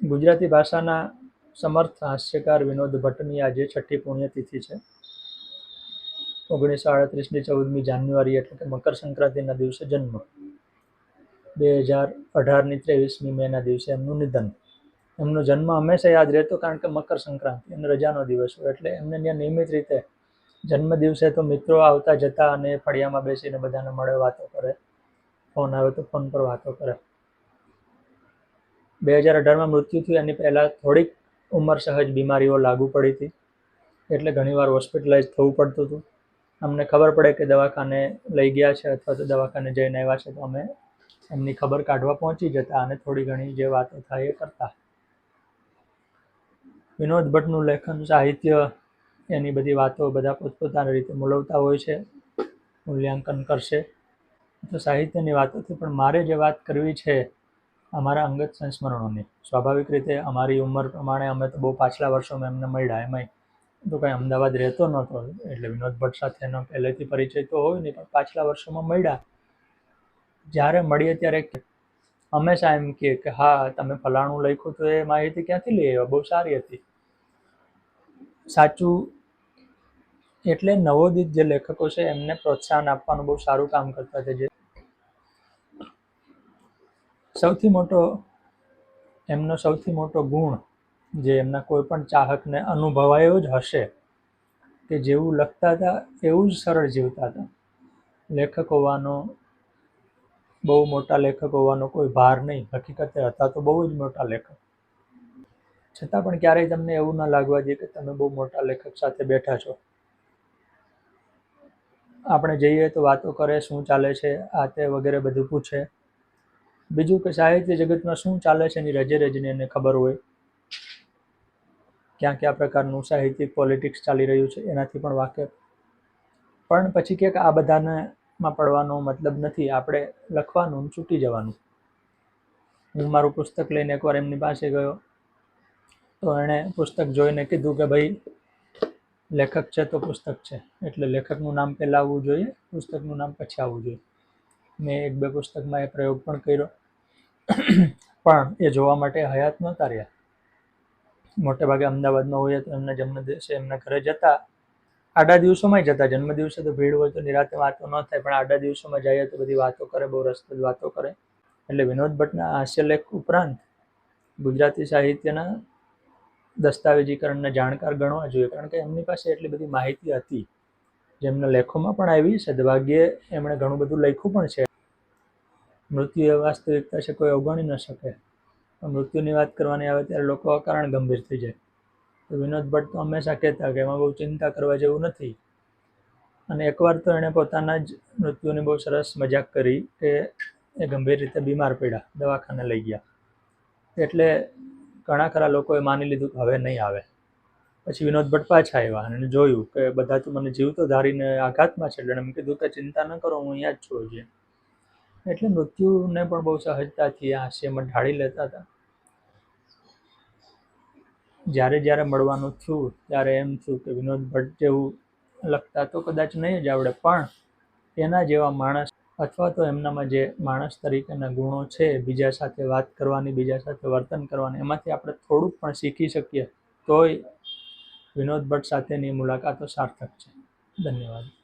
ગુજરાતી ભાષાના સમર્થ હાસ્યકાર વિનોદ ભટ્ટની આજે છઠ્ઠી પુણ્યતિથિ છે. ઓગણીસો આડત્રીસની ચૌદમી જાન્યુઆરી એટલે કે મકર સંક્રાંતિના દિવસે જન્મ. બે હજાર અઢારની ત્રેવીસમી મેના દિવસે એમનું નિધન. એમનો જન્મ હંમેશા યાદ રહેતો કારણ કે મકર સંક્રાંતિ અને રજાનો દિવસ હોય એટલે એમને ત્યાં નિયમિત રીતે જન્મ દિવસે તો મિત્રો આવતા જતા અને ફળિયામાં બેસીને બધાને મળે વાતો કરે. ફોન આવે તો ફોન પર વાતો કરે. બે હજાર અઢારમાં મૃત્યુ થયું, એની પહેલાં થોડીક ઉંમર સહજ બીમારીઓ લાગુ પડી હતી. એટલે ઘણીવાર હોસ્પિટલાઇઝ થવું પડતું હતું. અમને ખબર પડે કે દવાખાને લઈ ગયા છે અથવા તો દવાખાને જઈને આવ્યા છે, તો અમે એમની ખબર કાઢવા પહોંચી જતા અને થોડી ઘણી જે વાતો થાય એ કરતા. વિનોદ ભટ્ટનું લેખન, સાહિત્ય એની બધી વાતો બધા પોતપોતાની રીતે મૂલવતા હોય છે, મૂલ્યાંકન કરશે. તો સાહિત્યની વાતોથી પણ મારે જે વાત કરવી છે અમારા અંગત સંસ્મરણોની. સ્વાભાવિક રીતે અમારી ઉંમર પ્રમાણે અમે તો બહુ પાછલા વર્ષોમાં એમને મળ્યા. એમાંય તો કાંઈ અમદાવાદ રહેતો નહોતો, એટલે વિનોદ ભટ્ટ સાથેનો પહેલેથી પરિચય તો હોય નહીં, પણ પાછલા વર્ષોમાં મળ્યા. જ્યારે મળીએ ત્યારે હંમેશા એમ કહે કે, હા, તમે ફલાણું લખ્યું તો એ માહિતી ક્યાંથી લઈ આવ્યા? બહુ સારી હતી. સાચું એટલે નવોદિત જે લેખકો છે એમને પ્રોત્સાહન આપવાનું બહુ સારું કામ કરતા હતા, જે સૌથી મોટો એમનો સૌથી મોટો ગુણ જે એમના કોઈ પણ ચાહકને અનુભવાયો જ હશે કે જેવું લખતા હતા, એવું જ સરળ જીવતા હતા. લેખક હોવાનો, બહુ મોટા લેખક હોવાનો કોઈ ભાર નહીં. હકીકતે હતા તો બહુ જ મોટા લેખક. છતાં પણ ક્યારેય તમને એવું ન લાગવા દે કે તમે બહુ મોટા લેખક સાથે બેઠા છો. આપણે જઈએ તો વાતો કરે શું ચાલે છે, આ તે વગેરે બધું પૂછે. બીજું કે સાહિત્ય જગતમાં શું ચાલે છે એની રજે રજની એને ખબર હોય. ક્યાં કયા પ્રકારનું સાહિત્યિક પોલિટિક્સ ચાલી રહ્યું છે, એનાથી પણ વાકેફ. પણ પછી ક્યાંક આ બધાને માં પડવાનો મતલબ નથી, આપણે લખવાનું છૂટી જવાનું. હું મારું પુસ્તક લઈને એકવાર એમની પાસે ગયો, તો એણે પુસ્તક જોઈને કીધું કે ભાઈ, લેખક છે તો પુસ્તક છે, એટલે લેખકનું નામ પહેલાં આવવું જોઈએ, પુસ્તકનું નામ પછી આવવું જોઈએ. મેં એક બે પુસ્તકમાં એ પ્રયોગ પણ કર્યો. પણ એ જોવા માટે હયાત નહોતા રહ્યા. મોટે ભાગે અમદાવાદમાં હોઈએ તો એમના જન્મદિવસે એમના ઘરે જતા. આડા દિવસોમાં જતા. જન્મદિવસે તો ભીડ હોય તો નિરાતે વાતો ન થાય, પણ આડા દિવસોમાં જઈએ તો બધી વાતો કરે, બહુ રસપ્રદ વાતો કરે. એટલે વિનોદ ભટ્ટના હાસ્યલેખ ઉપરાંત ગુજરાતી સાહિત્યના દસ્તાવેજીકરણને જાણકાર ગણવા જોઈએ, કારણ કે એમની પાસે એટલી બધી માહિતી હતી. જેમના લેખોમાં પણ આવી સદભાગ્યે એમણે ઘણું બધું લખ્યું પણ છે. મૃત્યુ એ વાસ્તવિકતા છે, કોઈ અવગણી ન શકે. મૃત્યુની વાત કરવાની આવે ત્યારે લોકો અકારણ ગંભીર થઈ જાય. તો વિનોદ ભટ્ટ તો હંમેશા કહેતા કે એમાં બહુ ચિંતા કરવા જેવું નથી. અને એકવાર તો એણે પોતાના જ મૃત્યુની બહુ સરસ મજાક કરી કે એ ગંભીર રીતે બીમાર પડ્યા, દવાખાને લઈ ગયા. એટલે ઘણા ખરા લોકોએ માની લીધું કે હવે નહીં આવે. પછી વિનોદ ભટ્ટ પાછા આવ્યા અને જોયું કે બધા તો મને જીવતો ધારીને આઘાતમાં છે, એટલે એમ કીધું કે ચિંતા ન કરો, હું અહીંયા જ છું એટલે મૃત્યુને પણ બહુ સહજતાથી આ હાસ્યમાં ઢાળી લેતા હતા. જ્યારે જ્યારે મળવાનું થયું, ત્યારે એમ થયું કે વિનોદ ભટ્ટ જેવું લખતા તો કદાચ નહીં જ આવડે, પણ એના જેવા માણસ અથવા તો એમનામાં જે માણસ તરીકેના ગુણો છે, બીજા સાથે વાત કરવાની, બીજા સાથે વર્તન કરવાની, એમાંથી આપણે થોડુંક પણ શીખી શકીએ, તોય વિનોદ ભટ્ટ સાથેની મુલાકાતો સાર્થક છે. ધન્યવાદ.